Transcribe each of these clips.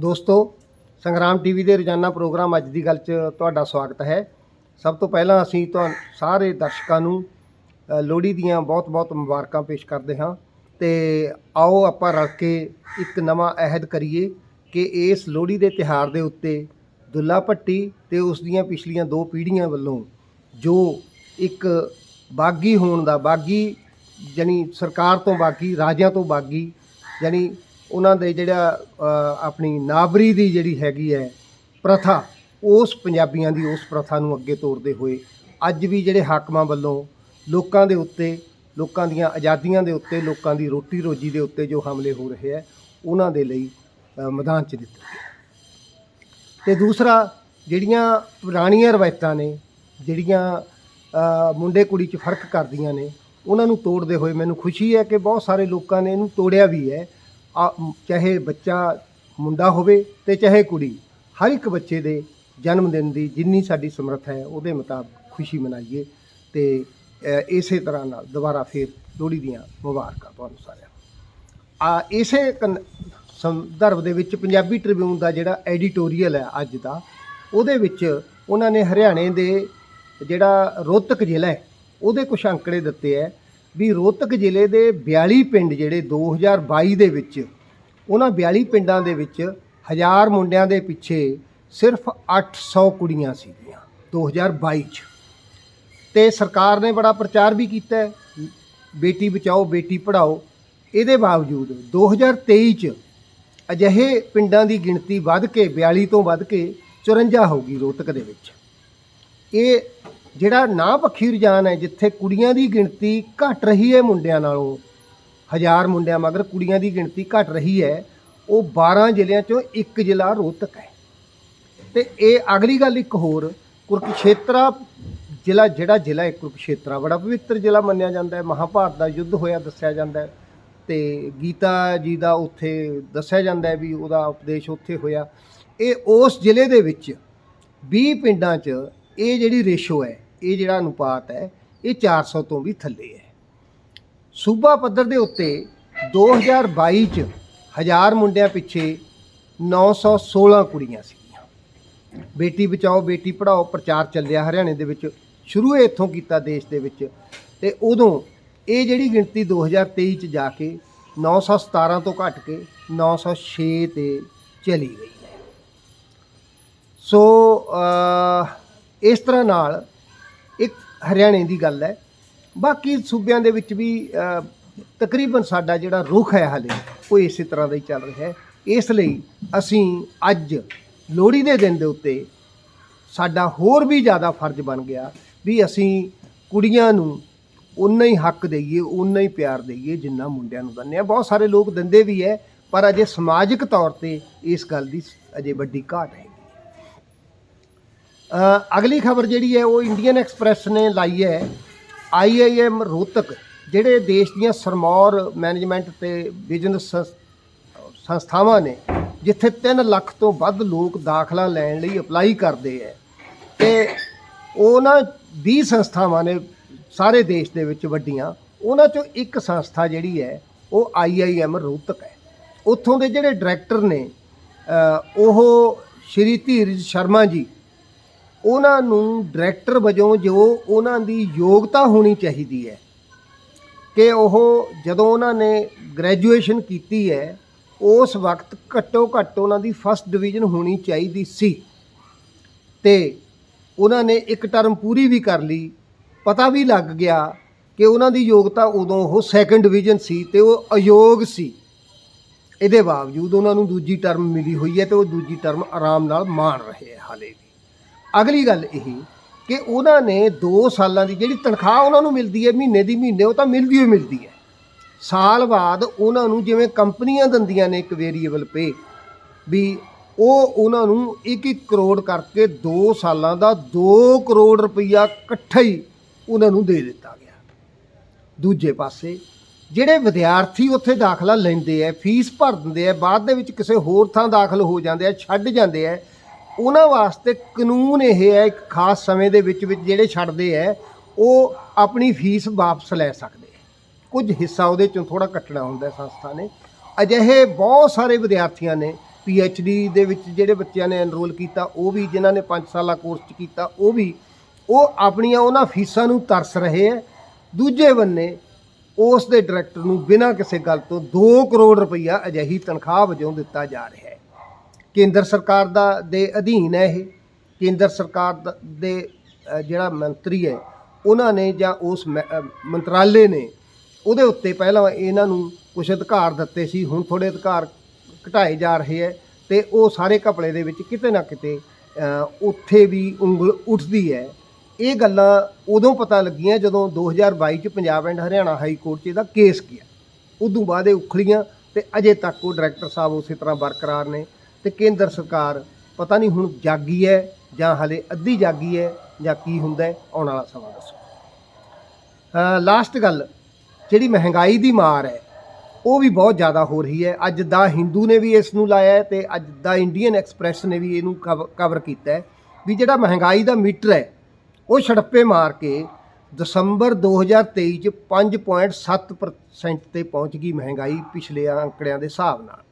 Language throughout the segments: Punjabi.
ਦੋਸਤੋ, ਸੰਗਰਾਮ ਟੀਵੀ ਦੇ ਰੋਜ਼ਾਨਾ ਪ੍ਰੋਗਰਾਮ ਅੱਜ ਦੀ ਗੱਲ 'ਚ ਤੁਹਾਡਾ ਸਵਾਗਤ ਹੈ। ਸਭ ਤੋਂ ਪਹਿਲਾਂ ਅਸੀਂ ਤੁਹਾਨੂੰ ਸਾਰੇ ਦਰਸ਼ਕਾਂ ਨੂੰ ਲੋਹੜੀ ਦੀਆਂ ਬਹੁਤ-ਬਹੁਤ ਮੁਬਾਰਕਾਂ ਪੇਸ਼ ਕਰਦੇ ਹਾਂ। ਤੇ ਆਓ ਆਪਾਂ ਰਲ ਕੇ ਇੱਕ ਨਵਾਂ ਅਹਿਦ ਕਰੀਏ ਕਿ ਇਸ ਲੋਹੜੀ ਦੇ ਤਿਹਾਰ ਦੇ ਉੱਤੇ ਦੁੱਲਾ ਭੱਟੀ ਤੇ ਉਸ ਦੀਆਂ ਪਿਛਲੀਆਂ ਦੋ ਪੀੜ੍ਹੀਆਂ ਵੱਲੋਂ ਜੋ ਇੱਕ ਬਾਗੀ ਹੋਣ ਦਾ, ਬਾਗੀ ਜਾਣੀ ਸਰਕਾਰ ਤੋਂ ਬਾਗੀ, ਰਾਜਿਆਂ ਤੋਂ ਬਾਗੀ, ਜਾਣੀ ਉਹਨਾਂ ਦੇ ਜਿਹੜਾ ਆਪਣੀ ਨਾਬਰੀ ਦੀ ਜਿਹੜੀ ਹੈਗੀ ਹੈ ਪ੍ਰਥਾ, ਉਸ ਪੰਜਾਬੀਆਂ ਦੀ ਉਸ ਪ੍ਰਥਾ ਨੂੰ ਅੱਗੇ ਤੋਰਦੇ ਹੋਏ ਅੱਜ ਵੀ ਜਿਹੜੇ ਹਾਕਮਾਂ ਵੱਲੋਂ ਲੋਕਾਂ ਦੇ ਉੱਤੇ, ਲੋਕਾਂ ਦੀਆਂ ਆਜ਼ਾਦੀਆਂ ਦੇ ਉੱਤੇ, ਲੋਕਾਂ ਦੀ ਰੋਟੀ ਰੋਜੀ ਦੇ ਉੱਤੇ ਜੋ ਹਮਲੇ ਹੋ ਰਹੇ ਹੈ, ਉਹਨਾਂ ਦੇ ਲਈ ਮੈਦਾਨ 'ਚ ਦਿੱਤਾ ਗਿਆ ਤੇ ਦੂਸਰਾ, ਜਿਹੜੀਆਂ ਪੁਰਾਣੀਆਂ ਰਵਾਇਤਾਂ ਨੇ, ਜਿਹੜੀਆਂ ਮੁੰਡੇ ਕੁੜੀ 'ਚ ਫ਼ਰਕ ਕਰਦੀਆਂ ਨੇ, ਉਹਨਾਂ ਨੂੰ ਤੋੜਦੇ ਹੋਏ ਮੈਨੂੰ ਖੁਸ਼ੀ ਹੈ ਕਿ ਬਹੁਤ ਸਾਰੇ ਲੋਕਾਂ ਨੇ ਇਹਨੂੰ ਤੋੜਿਆ ਵੀ ਹੈ। ਆ- ਚਾਹੇ ਬੱਚਾ ਮੁੰਡਾ ਹੋਵੇ ਤੇ ਚਾਹੇ ਕੁੜੀ, ਹਰ ਇੱਕ ਬੱਚੇ ਦੇ ਜਨਮ ਦਿਨ ਦੀ ਜਿੰਨੀ ਸਾਡੀ ਸਮਰੱਥ ਹੈ, ਉਹਦੇ ਮੁਤਾਬਕ ਖੁਸ਼ੀ ਮਨਾਈਏ ਤੇ ਇਸੇ ਤਰ੍ਹਾਂ ਨਾਲ ਦੁਬਾਰਾ ਫੇਰ ਲੋਹੜੀ ਦੀਆਂ ਮੁਬਾਰਕਾਂ ਤੁਹਾਨੂੰ ਸਾਰਿਆਂ ਆ, ਇਸੇ ਕਨ- ਸੰਦਰਭ ਦੇ ਵਿੱਚ ਪੰਜਾਬੀ ਟ੍ਰਿਬਿਊਨ ਦਾ ਜਿਹੜਾ ਐਡੀਟੋਰੀਅਲ ਹੈ ਅੱਜ ਦਾ, ਉਹਦੇ ਵਿੱਚ ਉਹਨਾਂ ਨੇ ਹਰਿਆਣੇ ਦੇ ਜਿਹੜਾ ਰੋਹਤਕ ਜ਼ਿਲ੍ਹਾ ਹੈ, ਉਹਦੇ ਕੁਝ ਅੰਕੜੇ ਦਿੱਤੇ ਹੈ। ਵੀ ਰੋਹਤਕ ਜ਼ਿਲ੍ਹੇ ਦੇ 42 ਪਿੰਡ ਜਿਹੜੇ 2022 ਦੇ ਵਿੱਚ, ਉਹਨਾਂ 42 ਪਿੰਡਾਂ ਦੇ ਵਿੱਚ ਹਜ਼ਾਰ ਮੁੰਡਿਆਂ ਦੇ ਪਿੱਛੇ ਸਿਰਫ 800 ਕੁੜੀਆਂ ਸੀਗੀਆਂ 2022 ਚ। ਤੇ ਸਰਕਾਰ ਨੇ ਬੜਾ ਪ੍ਰਚਾਰ ਵੀ ਕੀਤਾ ਬੇਟੀ ਬਚਾਓ, ਬੇਟੀ ਪੜ੍ਹਾਓ। ਇਹਦੇ ਬਾਵਜੂਦ 2023 ਚ ਅਜਿਹੇ ਪਿੰਡਾਂ ਦੀ ਗਿਣਤੀ ਵੱਧ ਕੇ 42 ਤੋਂ ਵੱਧ ਕੇ 54 ਹੋ ਗਈ ਰੋਹਤਕ ਦੇ ਵਿੱਚ। ਇਹ ਜਿਹੜਾ ਨਾ ਪੱਖੀ ਰੁਝਾਨ ਹੈ, ਜਿੱਥੇ ਕੁੜੀਆਂ ਦੀ ਗਿਣਤੀ ਘਟ ਰਹੀ ਹੈ ਮੁੰਡਿਆਂ ਨਾਲੋਂ, ਹਜ਼ਾਰ ਮੁੰਡਿਆਂ, ਮਗਰ ਕੁੜੀਆਂ ਦੀ ਗਿਣਤੀ ਘਟ ਰਹੀ ਹੈ, ਉਹ 12 ਜ਼ਿਲ੍ਹਿਆਂ ਚੋਂ ਇੱਕ ਜ਼ਿਲ੍ਹਾ ਰੋਹਤਕ ਹੈ। ਤੇ ਇਹ ਅਗਲੀ ਗੱਲ ਇੱਕ ਹੋਰ, ਕੁਰਕਸ਼ੇਤਰਾ ਜ਼ਿਲ੍ਹਾ ਜਿਹੜਾ ਜ਼ਿਲ੍ਹਾ ਹੈ, ਕੁਰਕਸ਼ੇਤਰਾ ਬੜਾ ਪਵਿੱਤਰ ਜ਼ਿਲ੍ਹਾ ਮੰਨਿਆ ਜਾਂਦਾ ਹੈ, ਮਹਾਭਾਰਤ ਦਾ ਯੁੱਧ ਹੋਇਆ ਦੱਸਿਆ ਜਾਂਦਾ ਹੈ, ਤੇ ਗੀਤਾ ਜੀ ਦਾ ਉੱਥੇ ਦੱਸਿਆ ਜਾਂਦਾ ਹੈ ਵੀ ਉਹਦਾ ਉਪਦੇਸ਼ ਉੱਥੇ ਹੋਇਆ। ਇਹ ਉਸ ਜ਼ਿਲ੍ਹੇ ਦੇ ਵਿੱਚ 20 ਪਿੰਡਾਂ 'ਚ ਇਹ ਜਿਹੜੀ ਰੇਸ਼ੋ ਹੈ ਇਹ ਜਿਹੜਾ ਅਨੁਪਾਤ ਹੈ, ਇਹ 400 ਤੋਂ ਵੀ ਥੱਲੇ ਹੈ। ਸੂਬਾ ਪੱਧਰ ਦੇ ਉੱਤੇ 2022 ਚ ਹਜ਼ਾਰ ਮੁੰਡਿਆਂ ਪਿੱਛੇ 916 ਕੁੜੀਆਂ ਸੀਗੀਆਂ। ਬੇਟੀ ਬਚਾਓ, ਬੇਟੀ ਪੜ੍ਹਾਓ, ਪ੍ਰਚਾਰ ਚੱਲਿਆ ਹਰਿਆਣੇ ਦੇ ਵਿੱਚ, ਸ਼ੁਰੂ ਇੱਥੋਂ ਕੀਤਾ ਦੇਸ਼ ਦੇ ਵਿੱਚ। ਤੇ ਉਦੋਂ ਇਹ ਜਿਹੜੀ ਗਿਣਤੀ 2023 ਚ ਜਾ ਕੇ 917 ਤੋਂ ਘਟ ਕੇ 906 ਤੇ ਚਲੀ ਗਈ ਹੈ। ਸੋ ਇਸ ਤਰ੍ਹਾਂ ਨਾਲ ਇੱਕ ਹਰਿਆਣੇ ਦੀ ਗੱਲ ਹੈ। ਬਾਕੀ ਸੂਬਿਆਂ ਦੇ ਵਿੱਚ ਵੀ ਤਕਰੀਬਨ ਸਾਡਾ ਜਿਹੜਾ ਰੁਖ ਹੈ ਹਾਲੇ, ਉਹ ਇਸੇ ਤਰ੍ਹਾਂ ਦਾ ਹੀ ਚੱਲ ਰਿਹਾ ਹੈ। ਇਸ ਲਈ ਅਸੀਂ ਅੱਜ ਲੋਹੜੀ ਦੇ ਦਿਨ ਦੇ ਉੱਤੇ ਸਾਡਾ ਹੋਰ ਵੀ ਜ਼ਿਆਦਾ ਫਰਜ਼ ਬਣ ਗਿਆ ਵੀ ਅਸੀਂ ਕੁੜੀਆਂ ਨੂੰ ਉਨਾ ਹੀ ਹੱਕ ਦੇਈਏ ਉਨਾ ਹੀ ਪਿਆਰ ਦੇਈਏ ਜਿੰਨਾ ਮੁੰਡਿਆਂ ਨੂੰ ਦਿੰਦੇ ਆ ਬਹੁਤ ਸਾਰੇ ਲੋਕ ਦਿੰਦੇ ਵੀ ਹੈ, ਪਰ ਅਜੇ ਸਮਾਜਿਕ ਤੌਰ ਤੇ ਇਸ ਗੱਲ ਦੀ ਅਜੇ ਵੱਡੀ ਘਾਟ ਹੈ। ਅਗਲੀ ਖਬਰ ਜਿਹੜੀ ਹੈ, ਉਹ ਇੰਡੀਅਨ ਐਕਸਪ੍ਰੈਸ ਨੇ ਲਾਈ ਹੈ ਆਈਆਈਐਮ ਰੋਹਤਕ, ਜਿਹੜੇ ਦੇਸ਼ ਦੀਆਂ ਸਰਮੌਰ ਮੈਨੇਜਮੈਂਟ ਤੇ ਬਿਜ਼ਨਸ ਸੰਸਥਾਵਾਂ ਨੇ, ਜਿੱਥੇ 3 ਲੱਖ ਤੋਂ ਵੱਧ ਲੋਕ ਦਾਖਲਾ ਲੈਣ ਲਈ ਅਪਲਾਈ ਕਰਦੇ ਹੈ। ਤੇ ਉਹਨਾਂ 20 ਸੰਸਥਾਵਾਂ ਨੇ ਸਾਰੇ ਦੇਸ਼ ਦੇ ਵਿੱਚ ਵੱਡੀਆਂ, ਉਹਨਾਂ ਚੋਂ ਇੱਕ ਸੰਸਥਾ ਜਿਹੜੀ ਹੈ, ਉਹ ਆਈਆਈਐਮ ਰੋਹਤਕ ਹੈ। ਉੱਥੋਂ ਦੇ ਜਿਹੜੇ ਡਾਇਰੈਕਟਰ ਨੇ ਉਹ ਸ਼੍ਰੀ ਧੀਰਜ ਸ਼ਰਮਾ ਜੀ ਉਹਨਾਂ ਨੂੰ ਡਾਇਰੈਕਟਰ ਵਜੋਂ ਜੋ ਉਹਨਾਂ ਦੀ ਯੋਗਤਾ ਹੋਣੀ ਚਾਹੀਦੀ ਹੈ, ਕਿ ਉਹ ਜਦੋਂ ਉਹਨਾਂ ਨੇ ਗ੍ਰੈਜੂਏਸ਼ਨ ਕੀਤੀ ਹੈ, ਉਸ ਵਕਤ ਘੱਟੋ ਘੱਟ ਉਹਨਾਂ ਦੀ ਫਸਟ ਡਿਵੀਜ਼ਨ ਹੋਣੀ ਚਾਹੀਦੀ ਸੀ। ਤੇ ਉਹਨਾਂ ਨੇ ਇੱਕ ਟਰਮ ਪੂਰੀ ਵੀ ਕਰ ਲਈ। ਪਤਾ ਵੀ ਲੱਗ ਗਿਆ ਕਿ ਉਹਨਾਂ ਦੀ ਯੋਗਤਾ ਉਦੋਂ ਉਹ ਸੈਕੰਡ ਡਿਵੀਜ਼ਨ ਸੀ ਤੇ ਉਹ ਅਯੋਗ ਸੀ। ਇਹਦੇ ਬਾਵਜੂਦ ਉਹਨਾਂ ਨੂੰ ਦੂਜੀ ਟਰਮ ਮਿਲੀ ਹੋਈ ਹੈ ਤੇ ਉਹ ਦੂਜੀ ਟਰਮ ਆਰਾਮ ਨਾਲ ਮਾਣ ਰਹੇ ਹੈ ਹਾਲੇ। ਅਗਲੀ ਗੱਲ ਇਹ ਕਿ ਉਹਨਾਂ ਨੇ 2 ਸਾਲਾਂ ਦੀ ਜਿਹੜੀ ਤਨਖਾਹ ਉਹਨਾਂ ਨੂੰ ਮਿਲਦੀ ਹੈ ਮਹੀਨੇ ਦੀ ਮਹੀਨੇ, ਉਹ ਤਾਂ ਮਿਲਦੀ ਹੋਈ ਮਿਲਦੀ ਹੈ। ਸਾਲ ਬਾਅਦ ਉਹਨਾਂ ਨੂੰ ਜਿਵੇਂ ਕੰਪਨੀਆਂ ਦਿੰਦੀਆਂ ਨੇ ਇੱਕ ਵੇਰੀਏਬਲ ਪੇ ਵੀ ਉਹ ਉਹਨਾਂ ਨੂੰ 1-1 ਕਰੋੜ ਕਰਕੇ 2 ਸਾਲਾਂ ਦਾ 2 ਕਰੋੜ ਰੁਪਈਆ ਇਕੱਠਾ ਹੀ ਉਹਨਾਂ ਨੂੰ ਦੇ ਦਿੱਤਾ ਗਿਆ। ਦੂਜੇ ਪਾਸੇ ਜਿਹੜੇ ਵਿਦਿਆਰਥੀ ਉੱਥੇ ਦਾਖਲਾ ਲੈਂਦੇ ਆ ਫੀਸ ਭਰ ਦਿੰਦੇ ਆ ਬਾਅਦ ਦੇ ਵਿੱਚ ਕਿਸੇ ਹੋਰ ਥਾਂ ਦਾਖਲ ਹੋ ਜਾਂਦੇ ਆ ਛੱਡ ਜਾਂਦੇ ਆ ਉਹਨਾਂ ਵਾਸਤੇ ਕਾਨੂੰਨ ਇਹ ਹੈ, ਇੱਕ ਖਾਸ ਸਮੇਂ ਦੇ ਵਿੱਚ ਵਿੱਚ ਜਿਹੜੇ ਛੱਡਦੇ ਆ ਉਹ ਆਪਣੀ ਫੀਸ ਵਾਪਸ ਲੈ ਸਕਦੇ ਕੁਝ ਹਿੱਸਾ ਉਹਦੇ ਚੋਂ ਥੋੜਾ ਕੱਟਣਾ ਹੁੰਦਾ ਸੰਸਥਾ ਨੇ। ਅਜਿਹੇ ਬਹੁਤ ਸਾਰੇ ਵਿਦਿਆਰਥੀਆਂ ਨੇ ਡੀ ਦੇ ਵਿੱਚ ਜਿਹੜੇ ਬੱਚਿਆਂ ਨੇ ਐਨਰੋਲ ਕੀਤਾ, ਉਹ ਵੀ ਜਿਨ੍ਹਾਂ ਨੇ 5 ਸਾਲਾ ਕੋਰਸ ਕੀਤਾ, ਉਹ ਵੀ, ਉਹ ਆਪਣੀਆਂ ਉਹਨਾਂ ਫੀਸਾਂ ਨੂੰ ਤਰਸ ਰਹੇ ਹੈ। ਦੂਜੇ ਬੰਨੇ, ਉਸ ਦੇ ਡਾਇਰੈਕਟਰ ਨੂੰ ਬਿਨਾਂ ਕਿਸੇ ਗੱਲ ਤੋਂ 2 ਕਰੋੜ ਰੁਪਈਆ ਅਜਿਹੀ ਤਨਖਾਹ ਵਜੋਂ ਦਿੱਤਾ ਜਾ ਰਿਹਾ ਹੈ। ਕੇਂਦਰ ਸਰਕਾਰ ਦਾ ਦੇ ਅਧੀਨ ਹੈ ਇਹ। ਕੇਂਦਰ ਸਰਕਾਰ ਦਾ- ਦੇ ਜਿਹੜਾ ਮੰਤਰੀ ਹੈ, ਉਹਨਾਂ ਨੇ ਜਾਂ ਉਸ ਮ- ਮੰਤਰਾਲੇ ਨੇ ਉਹਦੇ ਉੱਤੇ ਪਹਿਲਾਂ ਇਹਨਾਂ ਨੂੰ ਕੁਝ ਅਧਿਕਾਰ ਦਿੱਤੇ ਸੀ। ਹੁਣ ਥੋੜੇ ਅਧਿਕਾਰ ਘਟਾਏ ਜਾ ਰਹੇ ਹੈ ਤੇ ਉਹ ਸਾਰੇ ਘਪਲੇ ਦੇ ਵਿੱਚ ਕਿਤੇ ਨਾ ਕਿਤੇ ਉੱਥੇ ਵੀ ਉਂਗਲ ਉੱਠਦੀ ਹੈ। ਇਹ ਗੱਲਾਂ ਉਦੋਂ ਪਤਾ ਲੱਗੀਆਂ ਜਦੋਂ 2022 ਚ Punjab and Haryana high court 'ਚ ਇਹਦਾ ਕੇਸ ਗਿਆ। ਉਦੋਂ ਬਾਅਦ ਇਹ ਉਖੜੀਆਂ ਤੇ ਅਜੇ ਤੱਕ ਉਹ ਡਾਇਰੈਕਟਰ ਸਾਹਿਬ ਉਸੇ ਤਰ੍ਹਾਂ ਬਰਕਰਾਰ ਨੇ। ਤੇ ਕੇਂਦਰ ਸਰਕਾਰ ਪਤਾ ਨਹੀਂ ਹੁਣ ਜਾਗੀ ਹੈ ਜਾਂ ਹਲੇ ਅੱਧੀ ਜਾਗੀ ਹੈ ਜਾਂ ਕੀ ਹੁੰਦਾ ਹੈ, ਆਉਣ ਵਾਲਾ ਸਮਾਂ ਦੱਸੋ। ਲਾਸਟ ਗੱਲ, ਜਿਹੜੀ ਮਹਿੰਗਾਈ ਦੀ ਮਾਰ ਹੈ, ਉਹ ਵੀ ਬਹੁਤ ਜ਼ਿਆਦਾ ਹੋ ਰਹੀ ਹੈ। ਅੱਜ ਦਾ ਹਿੰਦੂ ਨੇ ਵੀ ਇਸ ਨੂੰ ਲਾਇਆ ਹੈ ਤੇ ਅੱਜ ਦਾ ਇੰਡੀਅਨ ਐਕਸਪ੍ਰੈਸ ਨੇ ਵੀ ਇਹਨੂੰ ਕਵਰ ਕੀਤਾ ਹੈ ਵੀ ਜਿਹੜਾ ਮਹਿੰਗਾਈ ਦਾ ਮੀਟਰ ਹੈ, ਉਹ ਛੜੱਪੇ ਮਾਰ ਕੇ ਦਸੰਬਰ 2023 ਚ 5.7% ਤੇ ਪਹੁੰਚ ਗਈ ਮਹਿੰਗਾਈ ਪਿਛਲੇ ਅੰਕੜਿਆਂ ਦੇ ਹਿਸਾਬ ਨਾਲ।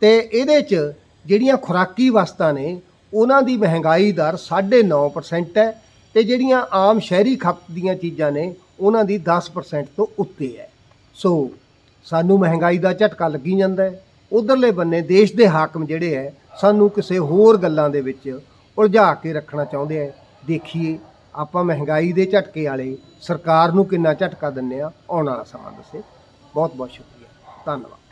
ਤੇ ਇਹਦੇ ਚ ਜਿਹੜੀਆਂ ਖੁਰਾਕੀ ਵਸਤਾਂ ਨੇ, ਉਹਨਾਂ ਦੀ ਮਹਿੰਗਾਈ ਦਰ 9.5% ਹੈ ਤੇ ਜਿਹੜੀਆਂ ਆਮ ਸ਼ਹਿਰੀ ਖਪਤ ਦੀਆਂ ਚੀਜ਼ਾਂ ਨੇ, ਉਹਨਾਂ ਦੀ 10% ਤੋਂ ਉੱਤੇ ਹੈ। ਸੋ ਸਾਨੂੰ ਮਹਿੰਗਾਈ ਦਾ ਝਟਕਾ ਲੱਗੀ ਜਾਂਦਾ ਹੈ। ਉਧਰਲੇ ਬੰਨੇ ਦੇਸ਼ ਦੇ ਹਾਕਮ ਜਿਹੜੇ ਹੈ, ਸਾਨੂੰ ਕਿਸੇ ਹੋਰ ਗੱਲਾਂ ਦੇ ਵਿੱਚ ਉਲਝਾ ਕੇ ਰੱਖਣਾ ਚਾਹੁੰਦੇ ਆ ਦੇਖੀਏ, ਆਪਾਂ ਮਹਿੰਗਾਈ ਦੇ ਝਟਕੇ ਵਾਲੇ ਸਰਕਾਰ ਨੂੰ ਕਿੰਨਾ ਝਟਕਾ ਦਿੰਨੇ ਆ ਆਉਣ ਵਾਲਾ ਸਮਾਂ ਦੱਸੇ। ਬਹੁਤ ਬਹੁਤ ਸ਼ੁਕਰੀਆ। ਧੰਨਵਾਦ।